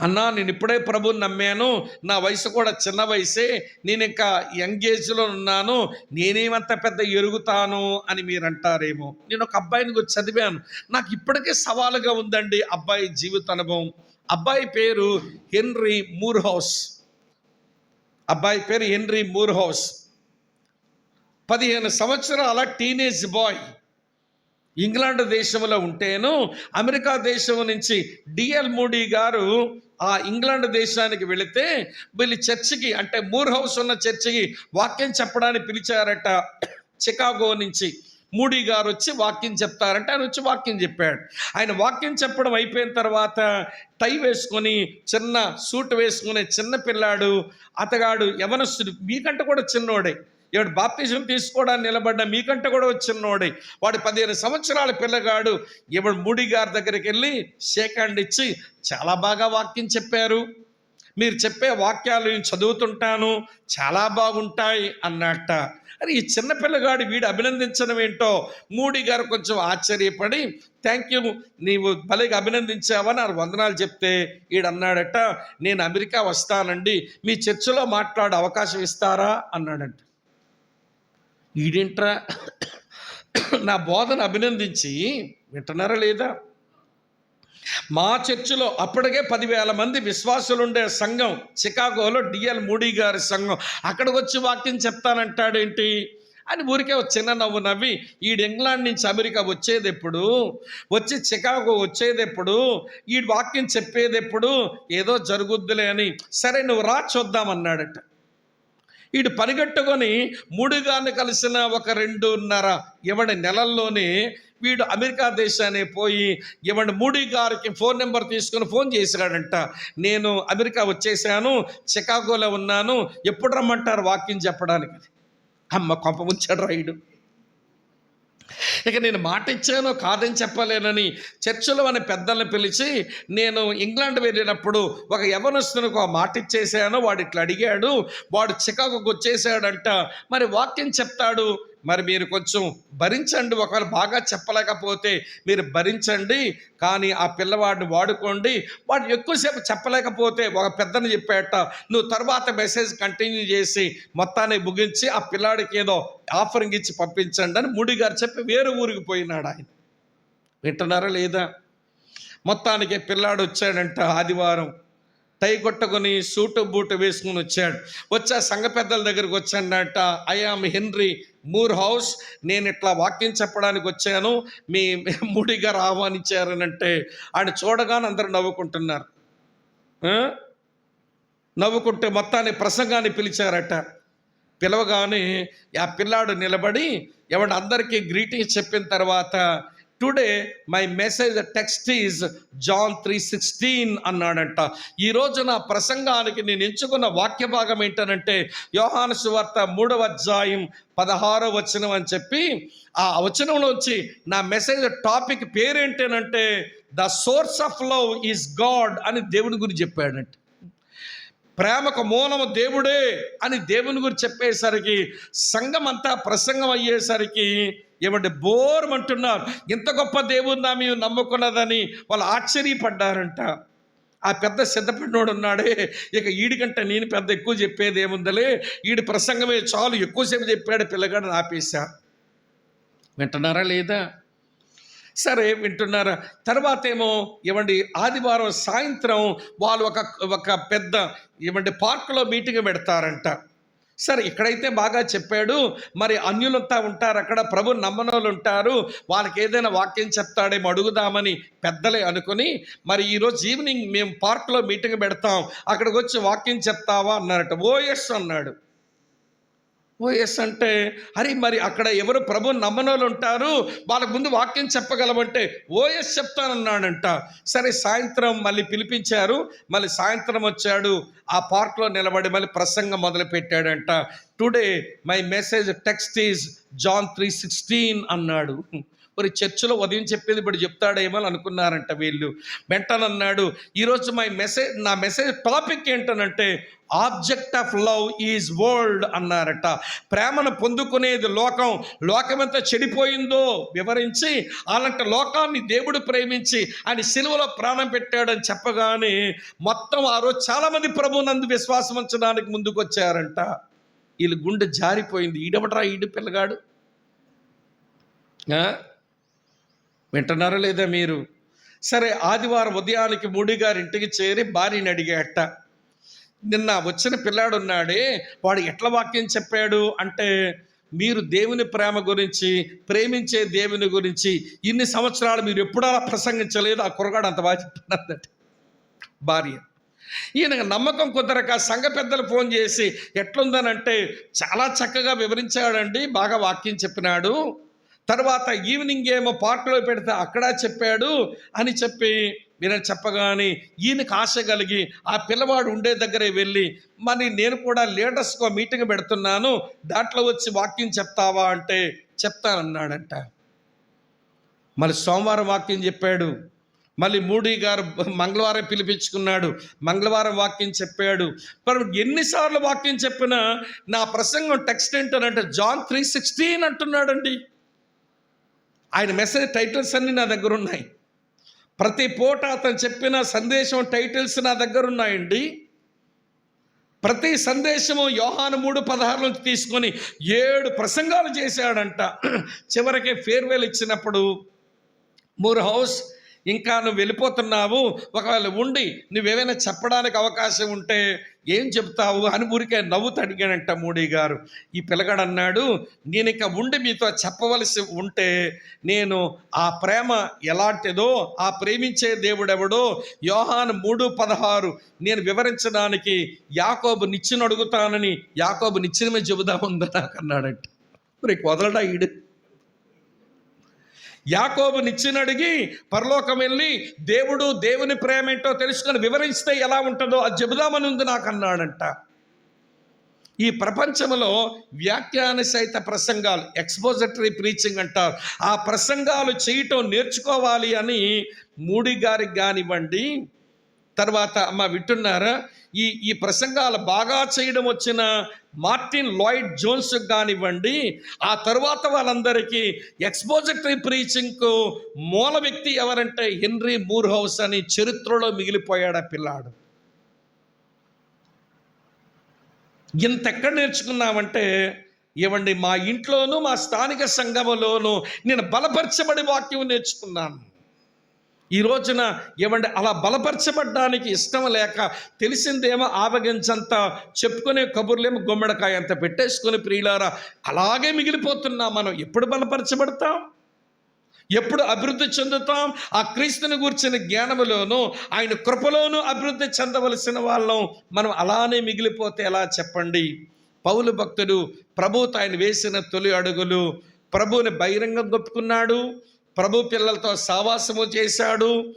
అన్నా నేను ఇప్పుడే ప్రభుని నమ్మాను. నా వయసు కూడా చిన్న వయసే. నేను ఇంకా యంగ్ ఏజ్లో ఉన్నాను. నేనేమంత పెద్ద ఎరుగుతాను అని మీరు అంటారేమో నేను ఒక అబ్బాయిని గురించి చదివాను. నాకు ఇప్పటికే సవాలుగా ఉందండి అబ్బాయి జీవిత అనుభవం. అబ్బాయి పేరు హెన్రీ మూర్ హౌస్ అబ్బాయి పేరు హెన్రీ మూర్ హౌస్ పదిహేను సంవత్సరాల టీనేజ్ బాయ్. ఇంగ్లాండ్ దేశంలో ఉంటేను అమెరికా దేశం నుంచి డిఎల్ మూడీ గారు ఆ ఇంగ్లాండ్ దేశానికి వెళితే వీళ్ళు చర్చికి అంటే మూర్ హౌస్ ఉన్న చర్చికి వాక్యం చెప్పడానికి పిలిచారట. చికాగో నుంచి మూడీ గారు వచ్చి వాక్యం చెప్తారంటే. ఆయన వచ్చి వాక్యం చెప్పాడు. ఆయన వాక్యం చెప్పడం అయిపోయిన తర్వాత టై వేసుకొని చిన్న సూట్ వేసుకునే చిన్న పిల్లాడు అతగాడు యవనస్తుడు. మీకంటే కూడా చిన్నోడే. ఇవాడు బాప్తిజం తీసుకోవడానికి నిలబడ్డ మీకంటే కూడా చిన్నోడే. వాడు పదిహేను సంవత్సరాల పిల్లగాడు. ఇవాడు మూడి గారి దగ్గరికి వెళ్ళి షేక్ హ్యాండ్ ఇచ్చి చాలా బాగా వాక్యం చెప్పారు. మీరు చెప్పే వాక్యాలు నేను చదువుతుంటాను. చాలా బాగుంటాయి అన్నట్ట. అని ఈ చిన్న పిల్లగాడు వీడు అభినందించడం ఏంటో? మూడి గారు కొంచెం ఆశ్చర్యపడి థ్యాంక్ యూ నీవు భలేగా అభినందించావని నాకు వందనాలు చెప్తే. వీడన్నాడట నేను అమెరికా వస్తానండి. మీ చర్చిలో మాట్లాడే అవకాశం ఇస్తారా? అన్నాడంట. ఈడింట్రా నా బోధన అభినందించి వింటున్నారా లేదా? మా చర్చిలో అప్పటికే పదివేల మంది విశ్వాసులు ఉండే సంఘం చికాగోలో డిఎల్ మూడీ గారి సంఘం. అక్కడికి వచ్చి వాక్యం చెప్తానంటాడేంటి? అని ఊరికే ఒక చిన్న నవ్వు నవ్వి ఈడు ఇంగ్లాండ్ నుంచి అమెరికా వచ్చేది ఎప్పుడు వచ్చి చికాగో వచ్చేది ఎప్పుడు ఈ వాక్యం చెప్పేది ఎప్పుడు ఏదో జరుగుద్దులే అని. సరే నువ్వు రా చూద్దామన్నాడట. వీడు పనిగట్టుకొని మూడుగాన్ని కలిసిన ఒక రెండున్నర ఇవడి నెలల్లోనే వీడు అమెరికా దేశాన్ని పోయి ఇవడి మూడి గారికి ఫోన్ నెంబర్ తీసుకొని ఫోన్ చేశాడంట నేను అమెరికా వచ్చేసాను చికాగోలో ఉన్నాను ఎప్పుడు రమ్మంటారు వాక్యం చెప్పడానికి? అమ్మ కొంప ముంచాడు రైడు ఇక నేను మాట ఇచ్చాను కాదని చెప్పలేనని చర్చిలో అని పెద్దల్ని పిలిచి నేను ఇంగ్లాండ్ వెళ్ళినప్పుడు ఒక యవనస్తునికి ఒక మాట ఇచ్చేసాను వాడు ఇట్లా అడిగాడు వాడు చికాగోకి వచ్చేసాడంట. మరి వాక్యం చెప్తాడు మరి మీరు కొంచెం భరించండి. ఒకవేళ బాగా చెప్పలేకపోతే మీరు భరించండి. కానీ ఆ పిల్లవాడిని వాడుకోండి. వాడు ఎక్కువసేపు చెప్పలేకపోతే ఒక పెద్దని చెప్పేట నువ్వు తర్వాత మెసేజ్ కంటిన్యూ చేసి మొత్తాన్ని ముగించి ఆ పిల్లాడికి ఏదో ఆఫరింగ్ ఇచ్చి పంపించండి అని ముడి గారు చెప్పి వేరే ఊరికి పోయినాడు ఆయన. వింటున్నారా లేదా? మొత్తానికి పిల్లాడు వచ్చాడంట ఆదివారం. టై కొట్టుకొని సూటు బూటు వేసుకుని వచ్చాడు. వచ్చా సంఘ పెద్దల దగ్గరికి I am Henry Moore house నేను ఇట్లా వాక్యం చెప్పడానికి వచ్చాను మీ మూడి గారు ఆహ్వానించారనంటే ఆయన చూడగానే అందరూ నవ్వుకుంటున్నారు. నవ్వుకుంటే మొత్తాన్ని ప్రసంగాన్ని పిలిచారట. పిలవగానే ఆ పిల్లాడు నిలబడి ఎవడు అందరికీ గ్రీటింగ్స్ చెప్పిన తర్వాత today my message text is John three sixteen అన్నాడంట. ఈరోజు నా ప్రసంగానికి నేను ఎంచుకున్న వాక్య భాగం ఏంటనంటే యోహాను సువార్త మూడవ అధ్యాయం పదహారో వచనం అని చెప్పి ఆ వచనంలోంచి నా message topic పేరేంటేనంటే the source of love is God అని దేవుని గురించి చెప్పాడంట. ప్రేమకు మూలము దేవుడే అని దేవుని గురించి చెప్పేసరికి సంఘం అంతా ప్రసంగం అయ్యేసరికి ఏమంటే బోరమంటున్నారు ఇంత గొప్ప దేవుని నా మేము నమ్ముకున్నదని వాళ్ళు ఆశ్చర్యపడ్డారంట. ఆ పెద్ద సిద్ధపడినోడు ఉన్నాడే. ఇక ఈడికంటే నేను పెద్ద ఎక్కువ చెప్పేది ఏముందలే. ఈడి ప్రసంగమే చాలు. ఎక్కువసేపు చెప్పాడు పిల్లగాడు ఆపేశా. వింటున్నారా లేదా? సరే వింటున్నారా? తర్వాత ఏమో ఏమండి ఆదివారం సాయంత్రం వాళ్ళు ఒక ఒక పెద్ద ఏమంటే పార్కులో మీటింగ్ పెడతారంట. సరే ఇక్కడైతే బాగా చెప్పాడు మరి అన్యులంతా ఉంటారు అక్కడ ప్రభు నమ్మనోళ్ళు ఉంటారు వాళ్ళకి ఏదైనా వాక్యం చెప్తాడేమో అడుగుదామని పెద్దలే అనుకుని మరి ఈరోజు ఈవినింగ్ మేము పార్క్లో మీటింగ్ పెడతాం అక్కడికి వచ్చి వాక్యం చెప్తావా అన్నారట. ఓఎస్ అన్నాడు. ఓఎస్ అంటే అరే మరి అక్కడ ఎవరు ప్రభు నమ్మనోళ్ళు ఉంటారు? వాళ్ళకు ముందు వాక్యం చెప్పగలమంటే ఓఎస్ చెప్తానన్నాడంట. సరే సాయంత్రం మళ్ళీ పిలిపించారు. మళ్ళీ సాయంత్రం వచ్చాడు. ఆ పార్క్లో నిలబడి మళ్ళీ ప్రసంగం మొదలుపెట్టాడంట. Today my message text is John three sixteen అన్నాడు. మరి చర్చిలో ఉదయం చెప్పేది ఇప్పుడు చెప్తాడేమో అని అనుకున్నారంట వీళ్ళు. వెంటనన్నాడు ఈరోజు మై మెసేజ్ నా మెసేజ్ టాపిక్ ఏంటనంటే object of love is world అన్నారట. ప్రేమను పొందుకునేది లోకం లోకమంతా చెడిపోయిందో వివరించి అలాంటి లోకాన్ని దేవుడు ప్రేమించి ఆయన సిలువలో ప్రాణం పెట్టాడని చెప్పగానే మొత్తం ఆ రోజు చాలామంది ప్రభునందు విశ్వాసం ఉంచడానికి ముందుకు వచ్చారంట వీళ్ళు గుండె జారిపోయింది. ఈడవట్రా ఈడు పిల్లగాడు? వింటున్నారా లేదా మీరు? సరే ఆదివారం ఉదయానికి మూడి గారి ఇంటికి చేరి భార్యని అడిగాట నిన్న వచ్చిన పిల్లాడున్నాడే వాడు ఎట్లా వాక్యం చెప్పాడు? అంటే మీరు దేవుని ప్రేమ గురించి ప్రేమించే దేవుని గురించి ఇన్ని సంవత్సరాలు మీరు ఎప్పుడూ అలా ప్రసంగించలేదు. ఆ కురగాడు అంత బాగా చెప్పినదట భార్య. ఈయన నమ్మకం కుదరక సంఘ పెద్దలు ఫోన్ చేసి ఎట్లుందనంటే చాలా చక్కగా వివరించాడండి బాగా వాక్యం చెప్పినాడు. తర్వాత ఈవినింగ్ ఏమో పార్క్లో పెడితే అక్కడ చెప్పాడు అని చెప్పి మీరు చెప్పగానే ఈయనకు ఆశ కలిగి ఆ పిల్లవాడు ఉండే దగ్గరే వెళ్ళి మరి నేను కూడా లీడర్స్కో మీటింగ్ పెడుతున్నాను దాంట్లో వచ్చి వాక్యం చెప్తావా? అంటే చెప్తానన్నాడంట మరి సోమవారం వాక్యం చెప్పాడు. మళ్ళీ మూడీ గారు మంగళవారం పిలిపించుకున్నాడు. మంగళవారం వాక్యం చెప్పాడు. మరి ఎన్నిసార్లు వాక్యం చెప్పినా నా ప్రసంగం టెక్స్ట్ ఏంటనంటే జాన్ త్రీ సిక్స్టీన్ అంటున్నాడండి. ఆయన మెసేజ్ టైటిల్స్ అన్నీ నా దగ్గర ఉన్నాయి. ప్రతి పూట అతను చెప్పిన సందేశం టైటిల్స్ నా దగ్గర ఉన్నాయండి. ప్రతి సందేశము యోహాను మూడు పదహారు నుంచి తీసుకొని ఏడు ప్రసంగాలు చేశాడంట. చివరికి ఫేర్వెల్ ఇచ్చినప్పుడు మూర్ హౌస్ ఇంకా నువ్వు వెళ్ళిపోతున్నావు. ఒకవేళ ఉండి నువ్వేమైనా చెప్పడానికి అవకాశం ఉంటే ఏం చెప్తావు అని ఊరికే నవ్వుతూ అడిగాడంట మోడీ గారు. ఈ పిల్లగాడు అన్నాడు నేను ఇంకా ఉండి మీతో చెప్పవలసి ఉంటే నేను ఆ ప్రేమ ఎలాంటిదో ఆ ప్రేమించే దేవుడెవడో యోహాను మూడు పదహారు నేను వివరించడానికి యాకోబు నిచ్చిన అడుగుతానని యాకోబు నిచ్చినమే చెబుదాముందా నాకు అన్నాడంట. మరి వదలడా ఈడు? యాకోబు నిచ్చినడిగి పరలోకం వెళ్ళి దేవుడు దేవుని ప్రేమ ఏంటో తెలుసుకొని వివరిస్తే ఎలా ఉంటుందో అది చెబుదామని ఉంది నాకు అన్నాడంట ఈ ప్రపంచంలో వ్యాఖ్యాన సహిత ప్రసంగాలు ఎక్స్పోజిటరీ ప్రీచింగ్ అంటారు. ఆ ప్రసంగాలు చేయటం నేర్చుకోవాలి అని మూడి గారికి కానివ్వండి తర్వాత అమ్మ వింటున్నారా? ఈ ఈ ప్రసంగాలు బాగా చేయడం వచ్చిన మార్టిన్ లాయిడ్ జోన్స్ కానివ్వండి ఆ తర్వాత వాళ్ళందరికీ ఎక్స్పోజిటరీ ప్రీచింగ్కు మూల వ్యక్తి ఎవరంటే హెన్రీ మూర్ హౌస్ అని చరిత్రలో మిగిలిపోయాడు ఆ పిల్లాడు. ఇంత ఎక్కడ నేర్చుకున్నామంటే ఏమండి మా ఇంట్లోనూ మా స్థానిక సంఘములోనూ నేను బలపరచబడి వాక్యం నేర్చుకున్నాను. ఈ రోజున ఏమంటే అలా బలపరచబడ్డానికి ఇష్టం లేక తెలిసిందేమో ఆవగించంత చెప్పుకునే కబుర్లేమో గుమ్మడికాయ అంత పెట్టేసుకొని ప్రియులారా అలాగే మిగిలిపోతున్నాం మనం ఎప్పుడు బలపరచబడతాం? ఎప్పుడు అభివృద్ధి చెందుతాం? ఆ క్రీస్తుని గూర్చిన జ్ఞానములోనూ ఆయన కృపలోను అభివృద్ధి చెందవలసిన వాళ్ళం మనం అలానే మిగిలిపోతే ఎలా చెప్పండి? పౌలు భక్తుడు ప్రభుతో ఆయన వేసిన తొలి అడుగులు ప్రభువుని బహిరంగం గొప్పుకున్నాడు ప్రభు పిల్లలతో సావాసము చేశాడు.